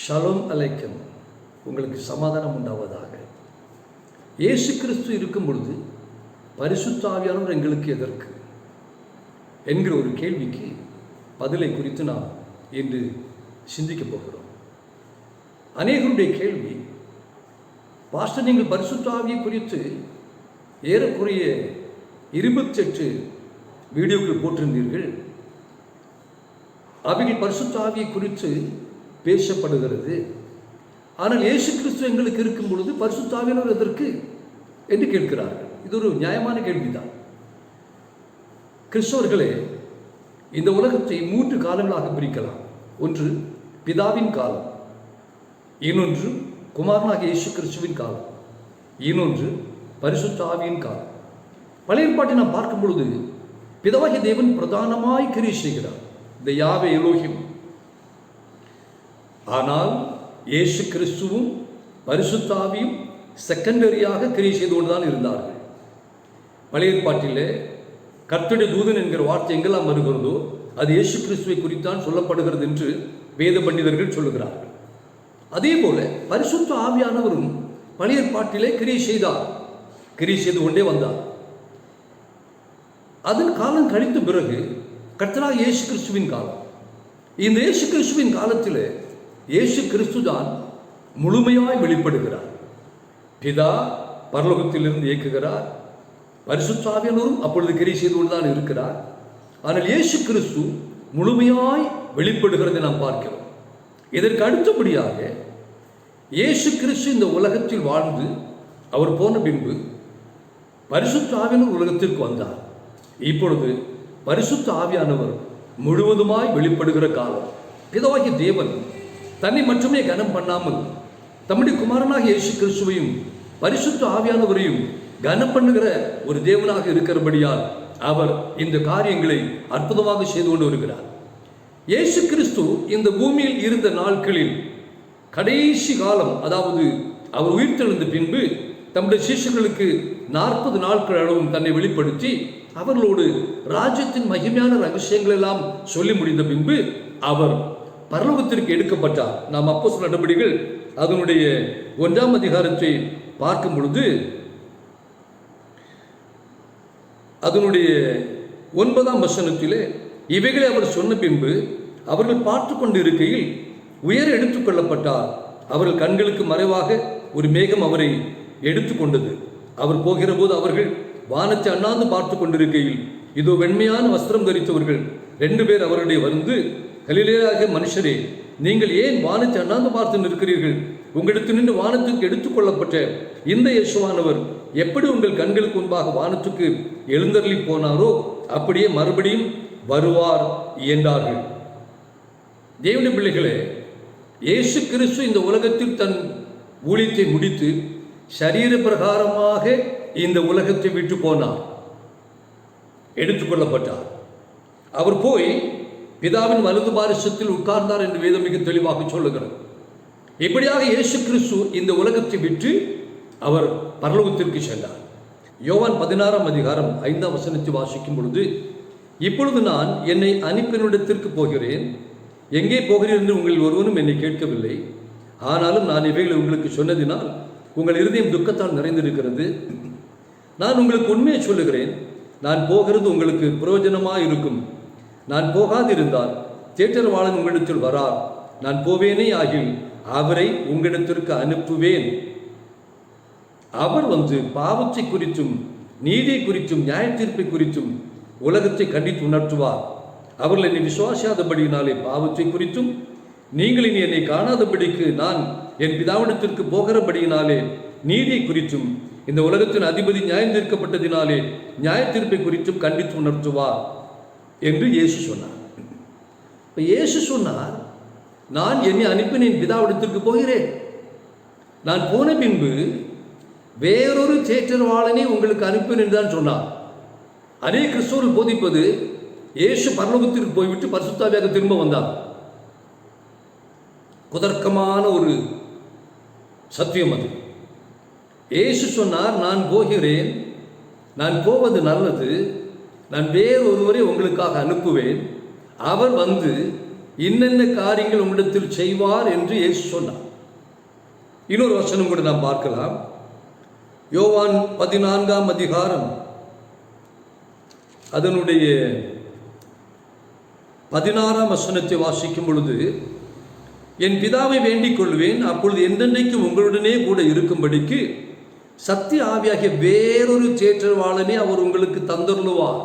Shalom அலைக்கம். உங்களுக்கு சமாதானம் உண்டாவதாக. இயேசு கிறிஸ்து இருக்கும் பொழுது பரிசுத்தாவியானவர் எங்களுக்கு எதற்கு? என்கிற ஒரு கேள்விக்கு பதிலை குறித்து நாம் இன்று சிந்திக்கப் போகிறோம். அநேகருடைய கேள்வி பாஸ்டர் நீங்கள் பரிசுத்தாவியை குறித்து ஏறக்குறைய இருபத்தெட்டு வீடியோக்கள் போட்டிருந்தீர்கள். அவைகள் பரிசுத்தாவியை குறித்து பேசப்படுகிறது. ஆனால் இயேசு கிறிஸ்து எங்களுக்கு இருக்கும் பொழுது பரிசுத்தாவியனர் எதற்கு என்று கேட்கிறார்கள். இது ஒரு நியாயமான கேள்விதான். கிறிஸ்தவர்களே இந்த உலகத்தை மூன்று காலங்களாக பிரிக்கலாம். ஒன்று பிதாவின் காலம். இன்னொன்று குமாரனாக இயேசு கிறிஸ்துவின் காலம். இன்னொன்று பரிசுத்தாவியின் காலம். பழைய ஏற்பாட்டை நாம் பார்க்கும் பொழுது பிதாவாகிய தேவன் பிரதானமாய் கிரியை செய்கிறார். இந்த யாவை எலோகிம் ஆனால் இயேசு கிறிஸ்துவும் பரிசுத்தாவியும் செகண்டரியாக கிரியை செய்து கொண்டுதான் இருந்தார்கள். பழைய ஏற்பாட்டிலே கர்த்தருடைய தூதன் என்கிற வார்த்தை எங்கெல்லாம் வருகிறதோ அது இயேசு கிறிஸ்துவை குறித்தான் சொல்லப்படுகிறது என்று வேத பண்டிதர்கள் சொல்லுகிறார்கள். அதே போல பரிசுத்த ஆவியானவரும் பழைய ஏற்பாட்டிலே கிரியை செய்தார். கிரியை செய்து கொண்டே வந்தார். அதன் காலம் கழித்த பிறகு கர்த்தராக இயேசு கிறிஸ்துவின் காலம். இந்த இயேசு கிறிஸ்துவின் காலத்தில் இயேசு கிறிஸ்து தான் முழுமையாய் வெளிப்படுகிறார் பிதா பரலோகத்திலிருந்து இயக்குகிறார் பரிசுத்தாவியனரும் அப்பொழுது கிரி செய்து கொண்டுதான் இருக்கிறார் ஆனால் இயேசு கிறிஸ்து முழுமையாய் வெளிப்படுகிறதை நாம் பார்க்கிறோம் இதற்கு அடுத்தபடியாக இயேசு கிறிஸ்து இந்த உலகத்தில் வாழ்ந்து அவர் போன பின்பு பரிசுத்த ஆவியானவர் உலகத்திற்கு வந்தார் இப்பொழுது பரிசுத்த ஆவியானவர் முழுவதுமாய் வெளிப்படுகிற காலம் பிதாவாகிய தேவன் தன்னை மட்டுமே கனம் பண்ணாமல் தம்முடைய குமாரனாக இயேசு கிறிஸ்துவையும் பரிசுத்த ஆவியானவரையும் கனம் பண்ணுகிற ஒரு தேவனாக இருக்கிறபடியால் அவர் இந்த காரியங்களை அற்புதமாக செய்து கொண்டு வருகிறார். இயேசு கிறிஸ்து இந்த பூமியில் இருந்த நாட்களில் கடைசி காலம் அதாவது அவர் உயிர்த்தெழுந்த பின்பு தம்முடைய சிஷ்யர்களுக்கு நாற்பது நாட்கள் அளவும் தன்னை வெளிப்படுத்தி அவர்களோடு ராஜ்யத்தின் மகிமையான ரகசியங்கள் எல்லாம் சொல்லி முடிந்த பின்பு அவர் பரலோகத்திற்கு எடுக்கப்பட்டார் நாம் அப்போ நடவடிக்கைகள் அதனுடைய ஒன்றாம் அதிகாரத்தை பார்க்கும் பொழுது அதனுடைய ஒன்பதாம் வசனத்திலே இவைகளை அவர் சொன்ன பின்பு அவர்கள் பார்த்து கொண்டு இருக்கையில் உயர எடுத்துக்கொள்ளப்பட்டார் அவர்கள் கண்களுக்கு மறைவாக ஒரு மேகம் அவரை எடுத்துக்கொண்டது அவர் போகிற போது அவர்கள் வானத்தை அண்ணாந்து பார்த்து கொண்டிருக்கையில் இதோ வெண்மையான வஸ்திரம் தரித்தவர்கள் ரெண்டு பேர் அவருடைய வந்து கலிலேயாக மனுஷரே நீங்கள் ஏன் வானத்தை அண்ணாந்து பார்த்து நிற்கிறீர்கள்? உங்களிடத்து நின்று வானத்துக்கு எடுத்துக்கொள்ளப்பட்ட இந்த யசுவானவர் எப்படி உங்கள் கண்களுக்கு முன்பாக வானத்துக்கு எழுந்தருளி போனாரோ அப்படியே மறுபடியும் வருவார் என்றார்கள். தேவனுடைய பிள்ளைகளே இயேசு கிறிஸ்து இந்த உலகத்தில் தன் ஊழியத்தை முடித்து சரீர பிரகாரமாக இந்த உலகத்தை விட்டு போனார். எடுத்துக்கொள்ளப்பட்டார் அவர் போய் பிதாவின் வலது பாரிசத்தில் உட்கார்ந்தார் என்று வேதம் மிக தெளிவாக சொல்லுகிறது. இப்படியாக இயேசு கிறிஸ்து இந்த உலகத்தை விட்டு அவர் பரலோகத்திற்கு சென்றார். யோவான் பதினாறாம் அதிகாரம் ஐந்தாம் வசனத்தை வாசிக்கும் பொழுது இப்பொழுது நான் என்னை அனுப்பினிடத்திற்கு போகிறேன். எங்கே போகிறேன் என்று உங்களில் ஒருவனும் என்னை கேட்கவில்லை. ஆனாலும் நான் இவைகளை உங்களுக்கு சொன்னதினால் உங்கள் இருதயம் துக்கத்தால் நிறைந்திருக்கிறது. நான் உங்களுக்கு உண்மையை சொல்லுகிறேன். நான் போகிறது உங்களுக்கு பிரயோஜனமாக இருக்கும் நான் போகாதிருந்தால் தேட்டர்வாளன் உங்களிடத்தில் வரார். நான் போவேனே ஆகில் அவரை உங்களிடத்திற்கு அனுப்புவேன். அவர் வந்து பாவத்தை குறித்தும் நீதியை குறித்தும் நியாய தீர்ப்பை குறித்தும் உலகத்தை கண்டித்து உணர்த்துவார். அவர்கள் என்னை விசுவாசியாதபடியினாலே பாவத்தை குறித்தும் நீங்கள் இனி என்னை காணாதபடிக்கு நான் என் பிதாவிடத்திற்கு போகிறபடியினாலே நீதியை குறித்தும் இந்த உலகத்தின் அதிபதி நியாயம் தீர்க்கப்பட்டதினாலே நியாய தீர்ப்பை குறித்தும் கண்டித்து உணர்த்துவார். என்று இயேசு சொன்னார். இப்போ இயேசு சொன்னார் நான் என்னை அனுப்பினேன் பிதாவிடத்திற்கு போகிறேன். நான் போன பின்பு வேறொரு தேற்றவாளனை உங்களுக்கு அனுப்பினேன் தான் சொன்னார். அதே கிறிஸ்தவர்கள் போதிப்பது இயேசு பரலோகத்திற்கு போய்விட்டு பரிசுத்தாவியாக திரும்ப வந்தார். குதர்க்கமான ஒரு சத்தியம் அது. இயேசு சொன்னார் நான் போகிறேன். நான் போவது நல்லது. நான் வேறொருவரை உங்களுக்காக அனுப்புவேன். அவர் வந்து இன்னென்ன காரியங்கள் உங்களிடத்தில் செய்வார் என்று இயேசு சொன்னார். இன்னொரு வசனம் கூட நாம் பார்க்கலாம். யோவான் பதினான்காம் அதிகாரம் அதனுடைய பதினாறாம் வசனத்தை வாசிக்கும் பொழுது என் பிதாவை வேண்டிக் கொள்வேன். அப்பொழுது என்றென்றைக்கும் உங்களுடனே கூட இருக்கும்படிக்கு சத்திய ஆவியாகிய வேறொரு தேற்றவாளனே அவர் உங்களுக்கு தந்தருளுவார்.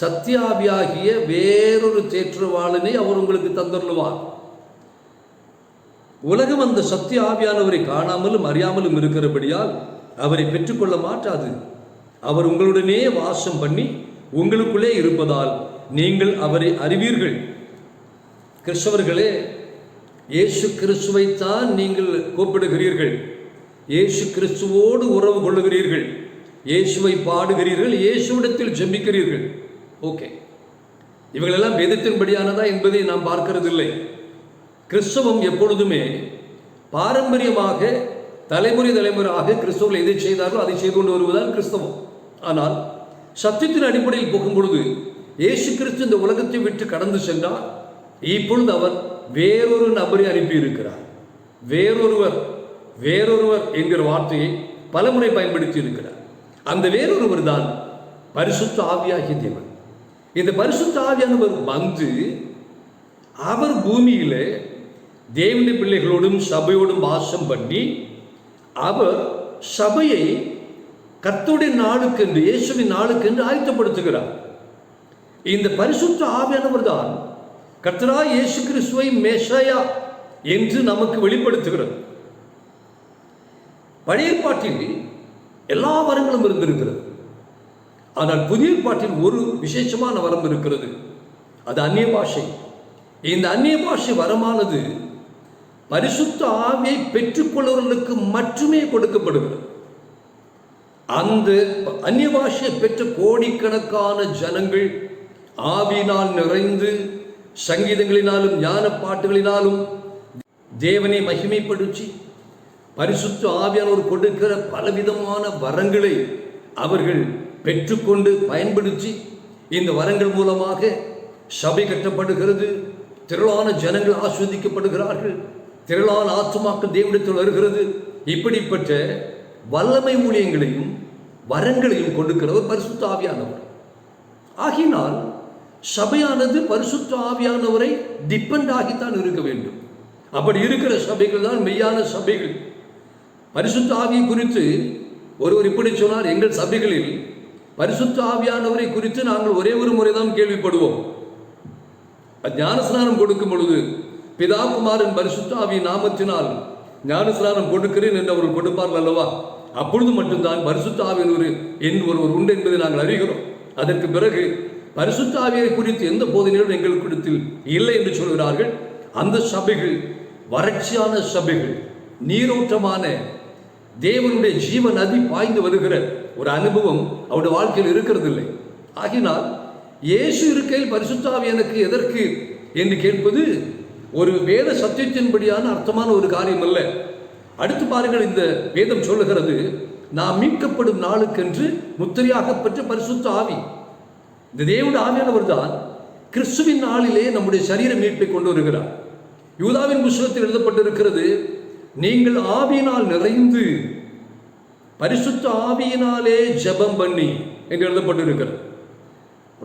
சத்தியாவியாகிய வேறொரு தேற்றவாளனை அவர் உங்களுக்கு தந்தருளுவார். உலகம் அந்த சத்திய ஆவியானவரை காணாமலும் அறியாமலும் இருக்கிறபடியால் அவரை பெற்றுக்கொள்ள மாட்டாது. அவர் உங்களுடனே வாசம் பண்ணி உங்களுக்குள்ளே இருப்பதால் நீங்கள் அவரை அறிவீர்கள். கிறிஸ்தவர்களே இயேசு கிறிஸ்துவைத்தான் நீங்கள் கூப்பிடுகிறீர்கள். இயேசு கிறிஸ்துவோடு உறவு கொள்ளுகிறீர்கள். இயேசுவை பாடுகிறீர்கள். இயேசுவிடத்தில் ஜெபிக்கிறீர்கள். ஓகே. இவங்களெல்லாம் வேதத்தின்படியானதா என்பதை நாம் பார்க்கிறதில்லை. கிறிஸ்தவம் எப்பொழுதுமே பாரம்பரியமாக தலைமுறை தலைமுறையாக கிறிஸ்தவர்கள் எதை செய்தார்களோ அதை செய்து கொண்டு வருவதால் கிறிஸ்தவம். ஆனால் சத்தியத்தின் அடிப்படையில் போகும் பொழுது இயேசு கிறிஸ்து இந்த உலகத்தை விட்டு கடந்து சென்றார். இப்பொழுது அவர் வேறொரு நபரை அனுப்பியிருக்கிறார். வேறொருவர் வேறொருவர் என்கிற வார்த்தையை பலமுறை பயன்படுத்தி இருக்கிறார் அந்த வேறொருவர் தான் பரிசுத்த ஆவியாகிய தேவன். இந்த பரிசுத்த ஆவியானவர் வந்து அவர் பூமியில தேவனுடைய பிள்ளைகளோடும் சபையோடும் வாசம் பண்ணி அவர் சபையை கர்த்தருடைய நாளுக்கென்று இயேசுவின் நாளுக்கென்று ஆயத்தப்படுத்துகிறார். இந்த பரிசுத்த ஆவியானவர் தான் கர்த்தரா இயேசு கிறிஸ்துவை மேஷாயா என்று நமக்கு வெளிப்படுத்துகிறது பழைய பாட்டில் எல்லா வரங்களும் இருந்திருக்கிறது. ஆனால் புதிய பாட்டில் ஒரு விசேஷமான வரம் இருக்கிறது. அது அந்நிய பாஷை. இந்த அந்நிய பாஷை வரமானது பரிசுத்த ஆவியை பெற்றுக்கொள்வர்களுக்கு மட்டுமே கொடுக்கப்படுகிறது. அந்த அந்நிய பாஷையை பெற்ற கோடிக்கணக்கான ஜனங்கள் ஆவியினால் நிறைந்து சங்கீதங்களினாலும் ஞான பாட்டுகளினாலும் தேவனை மகிமைப்படுத்தி பரிசுத்த ஆவியானவர் கொடுக்கிற பலவிதமான வரங்களை அவர்கள் பெற்றுக்கொண்டு பயன்படுத்தி இந்த வரங்கள் மூலமாக சபை கட்டப்படுகிறது திரளான ஜனங்கள் ஆஸ்வதிக்கப்படுகிறார்கள் திரளான ஆத்மாக்கள் தேவனிடத்தில் வருகிறது. இப்படிப்பட்ட வல்லமை ஊழியங்களையும் வரங்களையும் கொடுக்கிறவர் பரிசுத்த ஆவியானவர். ஆகினால் சபையானது பரிசுத்த ஆவியானவரை டிபெண்ட் ஆகித்தான் இருக்க வேண்டும். அப்படி இருக்கிற சபைகள் தான் மெய்யான சபைகள். பரிசுத்த ஆவியை குறித்து ஒருவர் இப்படி சொன்னார் எங்கள் சபைகளில் பரிசுத்த ஆவியானவரை குறித்து நாங்கள் ஒரே ஒரு முறை தான் கேள்விப்படுவோம். ஞானஸ்நானம் கொடுக்கும் பொழுது பிதா குமாரன் பரிசுத்த ஆவி நாமத்தினால் ஞானஸ்நானம் கொடுக்கிறேன் என்று அவர்கள் கொடுப்பார்கள் அல்லவா? அப்பொழுது மட்டும்தான் பரிசுத்த ஆவியின் ஒரு என் ஒருவர் உண்டு என்பதை நாங்கள் அறிகிறோம். அதற்கு பிறகு பரிசுத்த ஆவியை குறித்து எந்த போதனையும் எங்களுக்கிடத்தில் இல்லை என்று சொல்கிறார்கள். அந்த சபைகள் வறட்சியான சபைகள் நீரோட்டமான தேவனுடைய ஜீவ நதி பாய்ந்து வருகிற ஒரு அனுபவம் அவருடைய வாழ்க்கையில் இருக்கிறது இல்லை ஆகினால் இயேசு இருக்கையில் பரிசுத்தாவி எனக்கு எதற்கு என்று கேட்பது ஒரு வேத சத்தியத்தின்படியான அர்த்தமான ஒரு காரியம் அல்ல அடுத்து பாருங்கள் இந்த வேதம் சொல்லுகிறது நாம் மீட்கப்படும் நாளுக்கென்று முத்திரையாக பெற்ற பரிசுத்த ஆவி. இந்த தேவனுடைய ஆவியானவர் தான் கிறிஸ்துவின் நாளிலே நம்முடைய சரீர மீட்பை கொண்டு வருகிறார். யூதாவின் புஸ்தகத்தில் எழுதப்பட்டிருக்கிறது நீங்கள் ஆவியினால் நிறைந்து பரிசுத்த ஆவியினாலே ஜெபம் பண்ணி என்று எழுதப்பட்டிருக்கிறது.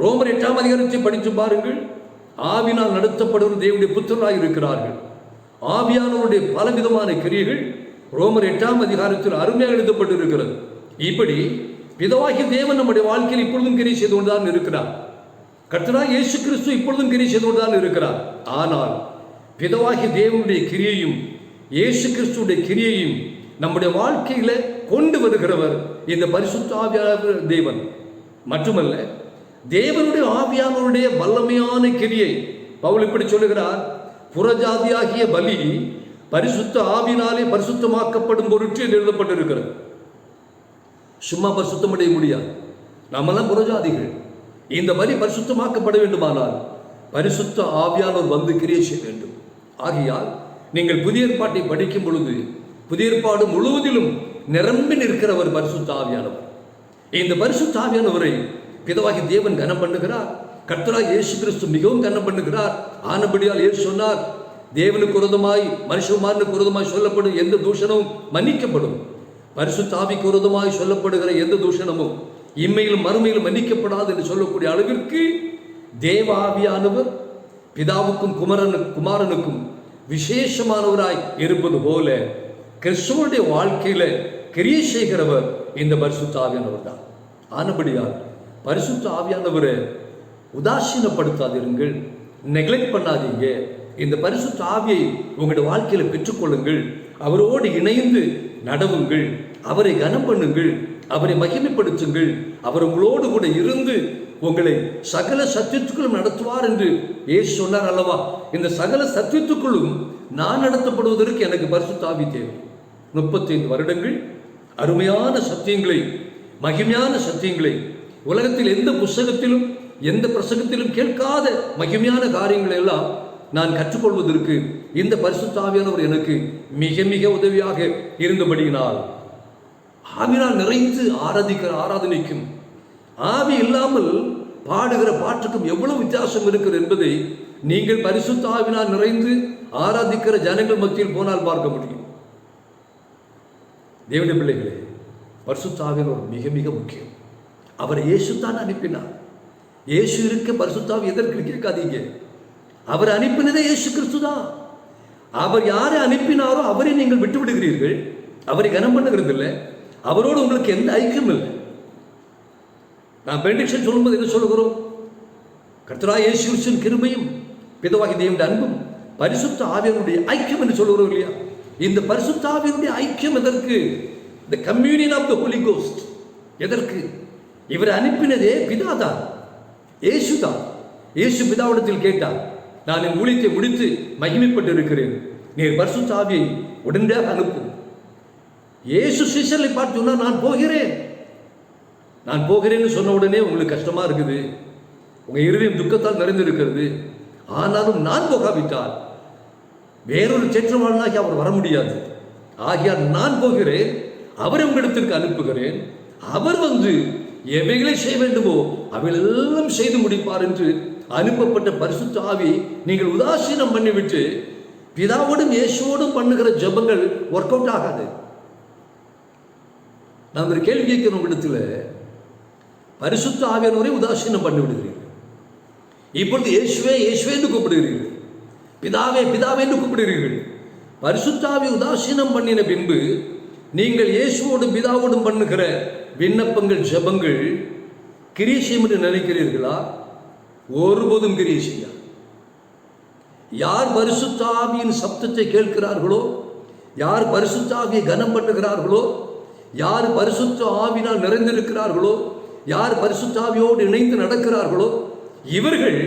ரோமர் எட்டாம் அதிகாரத்தை படித்து பாருங்கள். ஆவினால் நடத்தப்படுவது தேவனுடைய புத்திரராக இருக்கிறார்கள். ஆவியானவருடைய பலவிதமான கிரியைகள் ரோமர் எட்டாம் அதிகாரத்தில் அருமையாக எழுதப்பட்டிருக்கிறது. இப்படி விதவாகி தேவன் நம்முடைய வாழ்க்கையில் இப்பொழுதும் கிரி செய்து கொண்டுதான் இருக்கிறார். கர்த்தராக இயேசு கிறிஸ்து இப்பொழுதும் கிரி செய்து கொண்டுதான் இருக்கிறார். ஆனால் விதவாகி தேவனுடைய கிரியையும் இயேசு கிறிஸ்துடைய கிரியையும் நம்முடைய வாழ்க்கையில கொண்டு வருகிறவர் இந்த பரிசுத்த ஆவியாளர் தேவன். மட்டுமல்ல தேவனுடைய ஆவியானவருடைய வல்லமையான கிரியை பவுல் இப்படி சொல்லுகிறார் புறஜாதியாகிய பலி பரிசுத்த ஆவினாலே பரிசுத்தமாக்கப்படும் பொருட்டு எழுதப்பட்டிருக்கிறது. சும்மா பரிசுத்தமடைய முடியாது. நாமெல்லாம் புறஜாதிகள். இந்த பலி பரிசுத்தமாக்கப்பட வேண்டுமானால் பரிசுத்த ஆவியானவர் வந்து கிரியை செய்ய வேண்டும். ஆகையால் நீங்கள் புதிய ஏற்பாட்டை படிக்கும் பொழுது புதிய ஏற்பாடு முழுவதிலும் நிரம்பி நிற்கிறவர் பரிசு தாவியானவர் இந்த பரிசு தாவியானவரை பிதவாகி தேவன் கனம் பண்ணுகிறார் கர்த்தராக இயேசு கிறிஸ்து மிகவும் கனம் பண்ணுகிறார் ஆனபடியால் ஏசு சொன்னார் தேவனுக்கு உரதமாய் மனுஷகுமாரனுக்கு உரதமாய் சொல்லப்படும் எந்த தூஷணமும் மன்னிக்கப்படும். பரிசுத்தாவிக்கு உரதமாய் சொல்லப்படுகிற எந்த தூஷணமும் இம்மையிலும் மறுமையிலும் மன்னிக்கப்படாது என்று சொல்லக்கூடிய அளவிற்கு தேவாவியானவர் பிதாவுக்கும் குமரனு குமாரனுக்கும் விசேஷமானவராய் இருப்பது போல கிறிஸ்துவனுடைய வாழ்க்கையில கிரியை செய்கிறவர் இந்த பரிசுத்த ஆவியானவர் தான் ஆனபடியால் பரிசுத்த ஆவியானவரை உதாசீனப்படுத்தாதிருங்கள் நெக்லெக்ட் பண்ணாதீங்க. இந்த பரிசுத்த ஆவியை உங்களுடைய வாழ்க்கையில் பெற்றுக்கொள்ளுங்கள். அவரோடு இணைந்து நடவுங்கள். அவரை கனம் பண்ணுங்கள் அவரை மகிமைப்படுத்துங்கள். அவர் உங்களோடு கூட இருந்து உங்களை சகல சத்தியத்துக்குள்ளும் நடத்துவார் என்று ஏசு சொன்னார் அல்லவா? இந்த சகல சத்தியத்துக்குள்ளும் நான் நடத்தப்படுவதற்கு எனக்கு பரிசு தாவி தேவை. முப்பத்தைந்து வருடங்கள் அருமையான சத்தியங்களை மகிமையான சத்தியங்களை உலகத்தில் எந்த புஸ்தகத்திலும் எந்த பிரசங்கத்திலும் கேட்காத மகிமையான காரியங்களை எல்லாம் நான் கற்றுக்கொள்வதற்கு இந்த பரிசுத்தாவியானவர் எனக்கு மிக மிக உதவியாக இருந்தபடியினால். ஆவினால் நிறைந்து ஆராதிக்கிற ஆராதனைக்கும் ஆவி இல்லாமல் பாடுகிற பாட்டுக்கும் எவ்வளவு வித்தியாசம் இருக்கிறது என்பதை நீங்கள் பரிசுத்தாவினால் நிறைந்து ஆராதிக்கிற ஜனங்கள் மத்தியில் போனால் பார்க்க முடியும். தேவன பிள்ளைகளே பரிசுத்த ஒரு மிக மிக முக்கியம். அவர் இயேசு தான் அனுப்பினார். இயேசு இருக்க பரிசுத்தாவை எதற்கு கேட்காதீங்க அவர் அனுப்பினதே இயேசு கிறிஸ்து தான். அவர் யாரை அனுப்பினாரோ அவரை நீங்கள் விட்டு விடுகிறீர்கள் அவரை கனம் பண்ணுகிறது இல்லை. அவரோடு உங்களுக்கு எந்த ஐக்கியம் இல்லை. நான் பெண்டிக்ஷன் சொல்லும்போது என்ன சொல்லுகிறோம்? கர்த்தரா இயேசு கிறிஸ்துவின் கிருபையும் பிதவாகி தேவனுடைய அன்பும் பரிசுத்த ஆவியனுடைய ஐக்கியம் என்று சொல்லுகிறோம் இல்லையா? இந்த பரிசுத்தாவினுடைய ஐக்கியம் எதற்கு? The communion of the holy ghost எதற்கு? இவர் அனுப்பினதே பிதா தான் ஏசு தான் ஏசு பிதாவிடத்தில் கேட்டார் நான் என் ஊழியத்தை முடித்து மகிமைப்பட்டு இருக்கிறேன் நீர் பரிசுத்த ஆவியை உடனடியாக அனுப்பும் இயேசு சிஷலை பார்த்து நான் போகிறேன். நான் போகிறேன்னு சொன்ன உடனே உங்களுக்கு கஷ்டமா இருக்குது. உங்க இருதயம் துக்கத்தால் நிறைந்திருக்கிறது. ஆனாலும் நான் போகாவிட்டால் வேறொரு சேற்றவாளனாகி அவர் வர முடியாது ஆகியால் நான் போகிறேன் அவரை உங்களிடத்திற்கு அனுப்புகிறேன். அவர் வந்து எவைகளை செய்ய வேண்டுமோ அவைகளெல்லாம் செய்து முடிப்பார் என்று அனுப்பப்பட்ட பரிசுத்த ஆவி நீங்கள் உதாசீனம் பண்ணிவிட்டு பிதாவோடும் இயேசுவோடும் பண்ணுகிற ஜெபங்கள் ஒர்க் அவுட் ஆகாது. நான் ஒரு கேள்வி கேட்கிறேன் இடத்துல பரிசுத்த ஆவியானவரை உதாசீனம் பண்ணி விடுகிறீர்கள் இப்பொழுது இயேசுவே இயேசுவே என்று கூப்பிடுகிறீர்கள். பிதாவே பிதாவே என்று கூப்பிடுகிறீர்கள். பரிசுத்தாவி உதாசீனம் பண்ணின பின்பு நீங்கள் இயேசுவோடும் பிதாவோடும் பண்ணுகிற விண்ணப்பங்கள் ஜபங்கள் கிரீசியம் என்று நினைக்கிறீர்களா? ஒருபோதும் கிரீசியா. யார் பரிசுத்தாவியின் சப்தத்தை கேட்கிறார்களோ யார் பரிசுத்தாவியை கனம் பண்ணுகிறார்களோ யார் பரிசுத்த ஆவினால் நிறைந்திருக்கிறார்களோ யார் பரிசுத்தாவியோடு இணைந்து நடக்கிறார்களோ இவர்கள்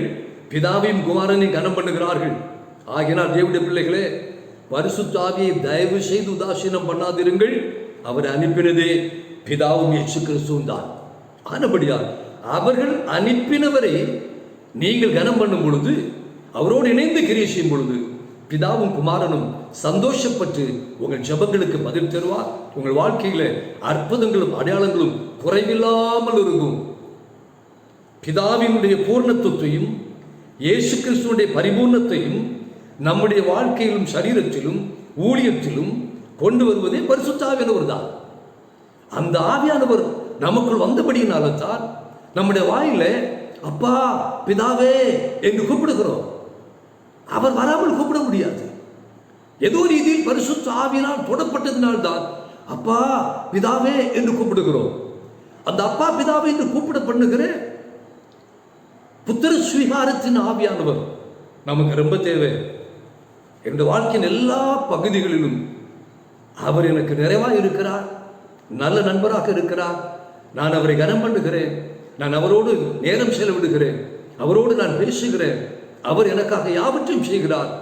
பிதாவையும் குமாரனையும் கனம் பண்ணுகிறார்கள். ஆகினால் தேவடைய பிள்ளைகளே பரிசுத்தாவியை தயவு செய்து உதாசீனம் பண்ணாதிருங்கள். அவர் அனுப்பினதே பிதாவும் இயேசு கிறிஸ்துவும் தான். ஆனபடியால் அவர்கள் அனுப்பினவரை நீங்கள் கனம் பண்ணும் பொழுது அவரோடு இணைந்து கிரியை செய்யும் பொழுது பிதாவும் குமாரனும் சந்தோஷப்பட்டு உங்கள் ஜபங்களுக்கு பதில் தருவார். உங்கள் வாழ்க்கையில அற்புதங்களும் அடையாளங்களும் குறைவில்லாமல் இருக்கும். பிதாவினுடைய பூர்ணத்துவத்தையும் இயேசு கிறிஸ்துவனுடைய பரிபூர்ணத்தையும் நம்முடைய வாழ்க்கையிலும் சரீரத்திலும் ஊழியத்திலும் கொண்டு வருவதே பரிசுத்தாவியானவர் தான் அந்த ஆவியானவர் நமக்குள் வந்தபடியினால நம்முடைய வாயில அப்பா பிதாவே என்று கூப்பிடுகிறோம். அவர் வராமல் கூப்பிட முடியாது. ஏதோ ரீதியில் பரிசுத்த ஆவியினால் தொடப்பட்டதினால்தான் அப்பா பிதாவே என்று கூப்பிடுகிறோம். அந்த அப்பா பிதாவே என்று கூப்பிட பண்ணுகிற புத்திர ஸ்வீகாரத்தின் ஆவியானவர் நமக்கு ரொம்ப தேவை. என்னுடைய வாழ்க்கையின் எல்லா பகுதிகளிலும் அவர் எனக்கு நிறைவாக இருக்கிறார் நல்ல நண்பராக இருக்கிறார். நான் அவரை கனம் பண்ணுகிறேன். நான் அவரோடு நேரம் செலவிடுகிறேன். அவரோடு நான் பேசுகிறேன். அவர் எனக்காக யாவற்றையும் செய்கிறார்.